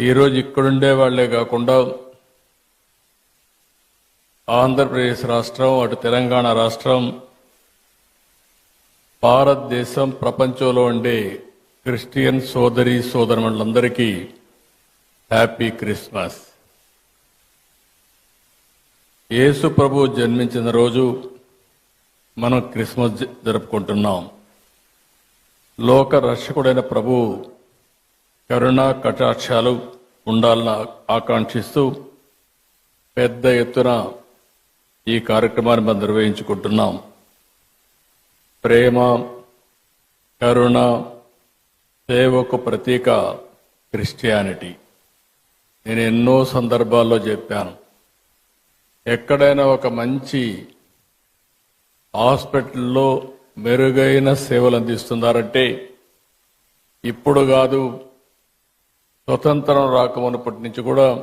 ఈరోజు ఇక్కడుండే వాళ్ళే కాకుండా ఆంధ్రప్రదేశ్ రాష్ట్రం అటు తెలంగాణ రాష్ట్రం భారతదేశం ప్రపంచంలో ఉండే క్రిస్టియన్ సోదరి సోదరులందరికీ హ్యాపీ క్రిస్మస్. యేసు ప్రభు జన్మించిన రోజు మనం క్రిస్మస్ జ- జరుపుకుంటున్నాం. లోక రక్షకుడైన ప్రభు కరుణా కటాక్షాలు ఉండాలని ఆకాంక్షిస్తూ పెద్ద ఎత్తున ఈ కార్యక్రమాన్ని మనం నిర్వహించుకుంటున్నాం. ప్రేమ కరుణ సేవకు ప్రతీక క్రిస్టియానిటీ. నేను ఎన్నో సందర్భాల్లో చెప్పాను. ఎక్కడైనా ఒక మంచి హాస్పిటల్లో మెరుగైన సేవలు అందిస్తున్నారంటే ఇప్పుడు కాదు స్వతంత్రం రాకమునప్పటి నుంచి కూడా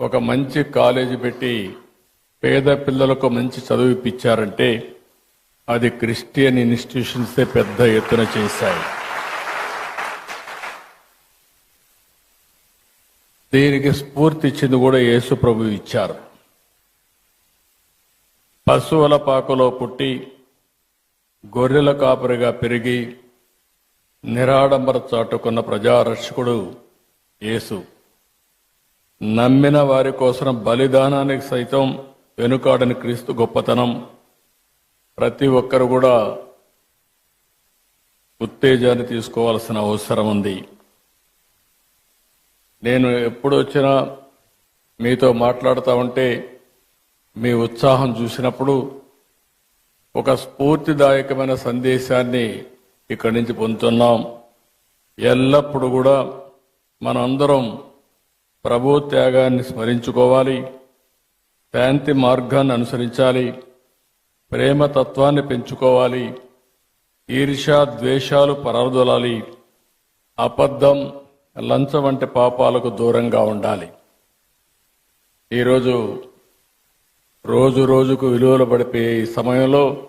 ఒక మంచి కాలేజీ పెట్టి పేద పిల్లలకు మంచి చదువు ఇప్పించారంటే అది క్రిస్టియన్ ఇన్స్టిట్యూషన్సే పెద్ద ఎత్తున చేశాయి. దీనికి స్ఫూర్తి ఇచ్చింది కూడా యేసు ప్రభు ఇచ్చారు. పశువుల పాకలో పుట్టి గొర్రెల కాపరిగా పెరిగి నిరాడంబర చాటుకున్న ప్రజారక్షకుడు యేసు. నమ్మిన వారి కోసం బలిదానానికి సైతం వెనుకాడని క్రీస్తు గొప్పతనం. ప్రతి ఒక్కరు కూడా ఉత్తేజాన్ని తీసుకోవాల్సిన అవసరం ఉంది. నేను ఎప్పుడు వచ్చినా మీతో మాట్లాడుతూ ఉంటే మీ ఉత్సాహం చూసినప్పుడు ఒక స్ఫూర్తిదాయకమైన సందేశాన్ని ఇక్కడి నుంచి పొందుతున్నాం. ఎల్లప్పుడూ కూడా మనందరం ప్రభు త్యాగాన్ని స్మరించుకోవాలి. శాంతి మార్గాన్ని అనుసరించాలి. ప్రేమ తత్వాన్ని పెంచుకోవాలి. ఈర్ష్య ద్వేషాలు పరదొలాలి. అబద్ధం లంచం వంటి పాపాలకు దూరంగా ఉండాలి. ఈరోజు రోజు రోజుకు విలువలు పడిపోయే ఈ సమయంలో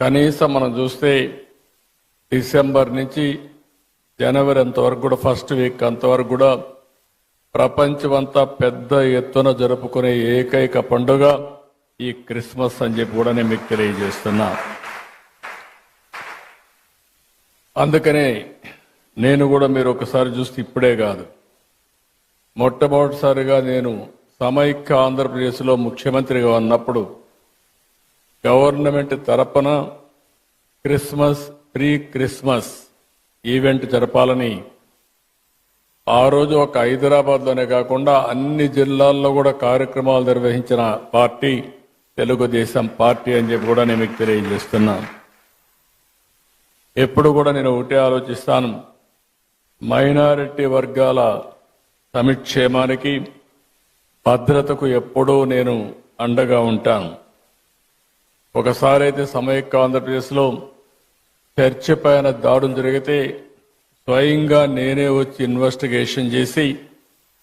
కనీసం మనం చూస్తే డిసెంబర్ నుంచి జనవరి అంతవరకు కూడా ఫస్ట్ వీక్ అంతవరకు కూడా ప్రపంచమంతా పెద్ద ఎత్తున జరుపుకునే ఏకైక పండుగ ఈ క్రిస్మస్ అని చెప్పి కూడా నేను మీకు తెలియజేస్తున్నా. అందుకనే నేను కూడా మీరు ఒకసారి చూస్తే ఇప్పుడే కాదు. మొట్టమొదటిసారిగా నేను సమైక్య ఆంధ్రప్రదేశ్లో ముఖ్యమంత్రిగా ఉన్నప్పుడు గవర్నమెంట్ తరపున క్రిస్మస్ ప్రీ క్రిస్మస్ ఈవెంట్ జరపాలని ఆ రోజు ఒక హైదరాబాద్లోనే కాకుండా అన్ని జిల్లాల్లో కూడా కార్యక్రమాలు నిర్వహించిన పార్టీ తెలుగుదేశం పార్టీ అని చెప్పి కూడా నేను మీకు తెలియజేస్తున్నాను ఎప్పుడు కూడా నేను ఒకటే ఆలోచిస్తాను. మైనారిటీ వర్గాల సమిక్షేమానికి భద్రతకు ఎప్పుడూ నేను అండగా ఉంటాను. ఒకసారి అయితే సమైక్య ఆంధ్రప్రదేశ్లో చర్చ పైన దాడులు జరిగితే స్వయంగా నేనే వచ్చి ఇన్వెస్టిగేషన్ చేసి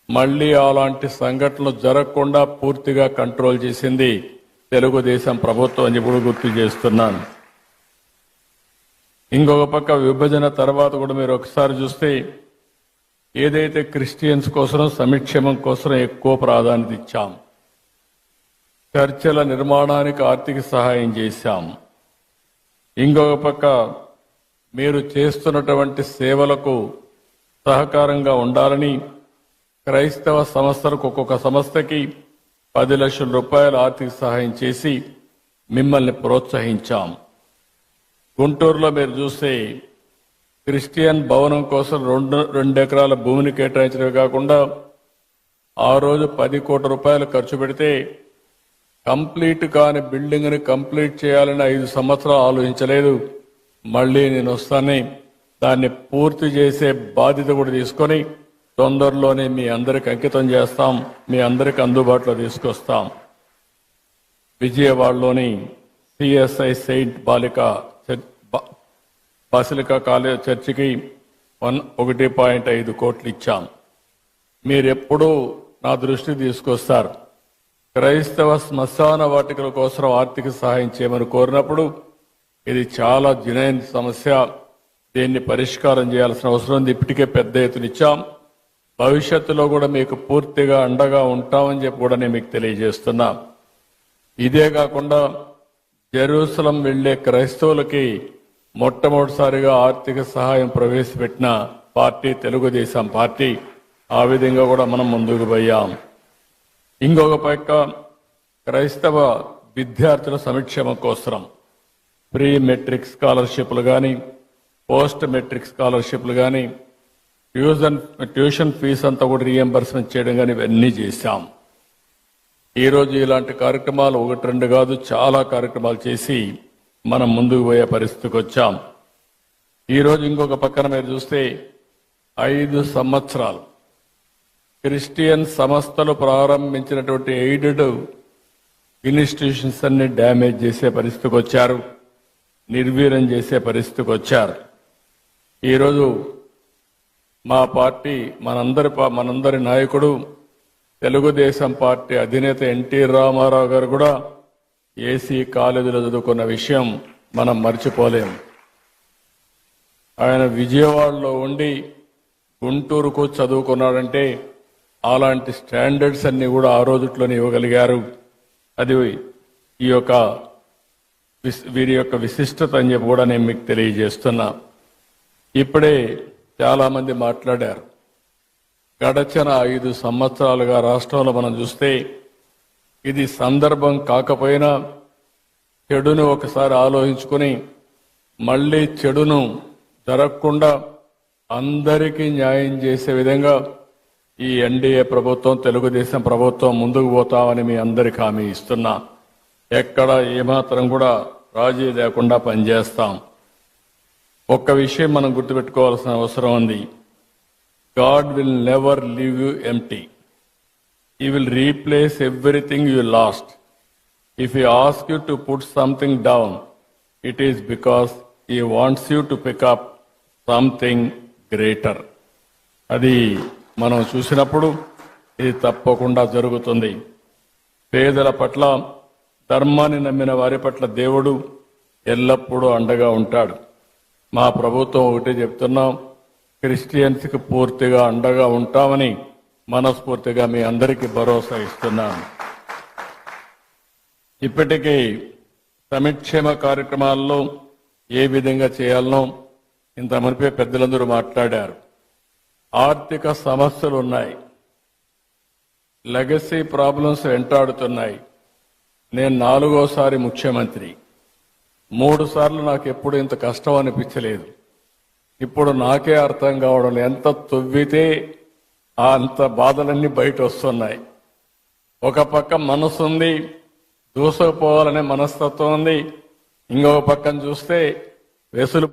మళ్ళీ అలాంటి సంఘటనలు జరగకుండా పూర్తిగా కంట్రోల్ చేసింది తెలుగుదేశం ప్రభుత్వం అని ఇప్పుడు గుర్తు చేస్తున్నాను. ఇంకొక పక్క విభజన తర్వాత కూడా మీరు ఒకసారి చూస్తే ఏదైతే క్రిస్టియన్స్ కోసం సంక్షేమం కోసం ఎక్కువ ప్రాధాన్యత ఇచ్చాం. చర్చల నిర్మాణానికి ఆర్థిక సహాయం చేశాం. ఇంకొక పక్క మీరు చేస్తున్నటువంటి సేవలకు సహకారంగా ఉండాలని క్రైస్తవ సంస్థలకు ఒక్కొక్క సంస్థకి పది లక్షల రూపాయల ఆర్థిక సహాయం చేసి మిమ్మల్ని ప్రోత్సహించాం. గుంటూరులో మీరు చూస్తే క్రిస్టియన్ భవనం కోసం రెండు రెండు ఎకరాల భూమిని కేటాయించడమే కాకుండా ఆ రోజు పది కోట్ల రూపాయలు ఖర్చు పెడితే కంప్లీట్ కాని బిల్డింగ్ని కంప్లీట్ చేయాలని ఐదు సంవత్సరాలు ఆలోచించలేదు. మళ్ళీ నేను వస్తానని దాన్ని పూర్తి చేసే బాధ్యత కూడా తీసుకొని తొందరలోనే మీ అందరికి అంకితం చేస్తాం మీ అందరికి అందుబాటులో తీసుకొస్తాం. విజయవాడలోని సిఎస్ఐ సెయింట్ బాలిక చర్చ్ కాలేజ్ చర్చికి వన్ ఒకటి పాయింట్ ఐదు కోట్లు ఇచ్చాం. మీరెప్పుడూ నా దృష్టి తీసుకొస్తారు. క్రైస్తవ శ్మశాన వాటికల కోసం ఆర్థిక సహాయం చేయమని కోరినప్పుడు ఇది చాలా జునైన్ సమస్య. దీన్ని పరిష్కారం చేయాల్సిన అవసరం ఉంది. ఇప్పటికే పెద్ద ఎత్తున ఇచ్చాం. భవిష్యత్తులో కూడా మీకు పూర్తిగా అండగా ఉంటామని చెప్పి కూడా నేను మీకు తెలియజేస్తున్నా. ఇదే కాకుండా జెరూసలం వెళ్ళే క్రైస్తవులకి మొట్టమొదటిసారిగా ఆర్థిక సహాయం ప్రవేశపెట్టిన పార్టీ తెలుగుదేశం పార్టీ. ఆ విధంగా కూడా మనం ముందుకు పోయాం. ఇంకొక పక్క క్రైస్తవ విద్యార్థుల సంక్షేమం కోసం ప్రీ మెట్రిక్ స్కాలర్షిప్లు కానీ పోస్ట్ మెట్రిక్ స్కాలర్షిప్లు కానీ ట్యూషన్ ట్యూషన్ ఫీజు అంతా కూడా రీఎంబర్స్మెంట్ చేయడం కానీ ఇవన్నీ చేశాం. ఈరోజు ఇలాంటి కార్యక్రమాలు ఒకటి రెండు కాదు చాలా కార్యక్రమాలు చేసి మనం ముందుకు పోయే పరిస్థితికి వచ్చాం. ఈరోజు ఇంకొక పక్కన మీరు చూస్తే ఐదు సంవత్సరాలు క్రిస్టియన్ సంస్థలు ప్రారంభించినటువంటి ఎయిడెడ్ ఇన్స్టిట్యూషన్స్ అన్ని డ్యామేజ్ చేసే పరిస్థితికి వచ్చారు. నిర్వీర్యం చేసే పరిస్థితికి వచ్చారు. ఈరోజు మా పార్టీ మనందరి మనందరి నాయకుడు తెలుగుదేశం పార్టీ అధినేత ఎన్టీ రామారావు గారు కూడా ఏసీ కాలేజీలో చదువుకున్న విషయం మనం మర్చిపోలేం. ఆయన విజయవాడలో ఉండి గుంటూరుకు చదువుకున్నాడంటే అలాంటి స్టాండర్డ్స్ అన్ని కూడా ఆ రోజుట్లోనే ఇవ్వగలిగారు. అది ఈ యొక్క వీరి యొక్క విశిష్టత అని చెప్పి కూడా నేను మీకు తెలియజేస్తున్నా. ఇప్పుడే చాలామంది మాట్లాడారు. గడచిన ఐదు సంవత్సరాలుగా రాష్ట్రంలో మనం చూస్తే ఇది సందర్భం కాకపోయినా చెడును ఒకసారి ఆలోచించుకుని మళ్ళీ చెడును జరగకుండా అందరికీ న్యాయం చేసే విధంగా ఈ ఎన్డీఏ ప్రభుత్వం తెలుగుదేశం ప్రభుత్వం ముందుకు పోతామని మీ అందరికి హామీ ఇస్తున్నా. ఎక్కడ ఏమాత్రం కూడా రాజీ లేకుండా పనిచేస్తాం. ఒక్క విషయం మనం గుర్తుపెట్టుకోవాల్సిన అవసరం ఉంది. God will never leave you empty he will replace everything you lost. If you ask you to put something down it is because he wants you to pick up something greater. అది మనం చూసినప్పుడు ఇది తప్పకుండా జరుగుతుంది. పేదల పట్ల ధర్మాన్ని నమ్మిన వారి పట్ల దేవుడు ఎల్లప్పుడూ అండగా ఉంటాడు. మా ప్రభుత్వం ఒకటే చెప్తున్నాం క్రిస్టియన్స్కి పూర్తిగా అండగా ఉంటామని మనస్ఫూర్తిగా మీ అందరికీ భరోసా ఇస్తున్నాను. ఇప్పటికీ సమిక్షేమ కార్యక్రమాల్లో ఏ విధంగా చేయాలనో ఇంత మునిపే పెద్దలందరూ మాట్లాడారు. ఆర్థిక సమస్యలు ఉన్నాయి లెగసీ ప్రాబ్లమ్స్ వెంటాడుతున్నాయి. నేను నాలుగోసారి ముఖ్యమంత్రి. మూడు సార్లు నాకు ఎప్పుడు ఇంత కష్టం అనిపించలేదు ఇప్పుడు నాకే అర్థం కావడం ఎంత తొవ్వితే ఆ అంత బాధలన్నీ బయట వస్తున్నాయి ఒక పక్క మనసు ఉంది దూసుకుపోవాలనే మనస్తత్వం ఉంది. ఇంకొక పక్కన చూస్తే వెసులు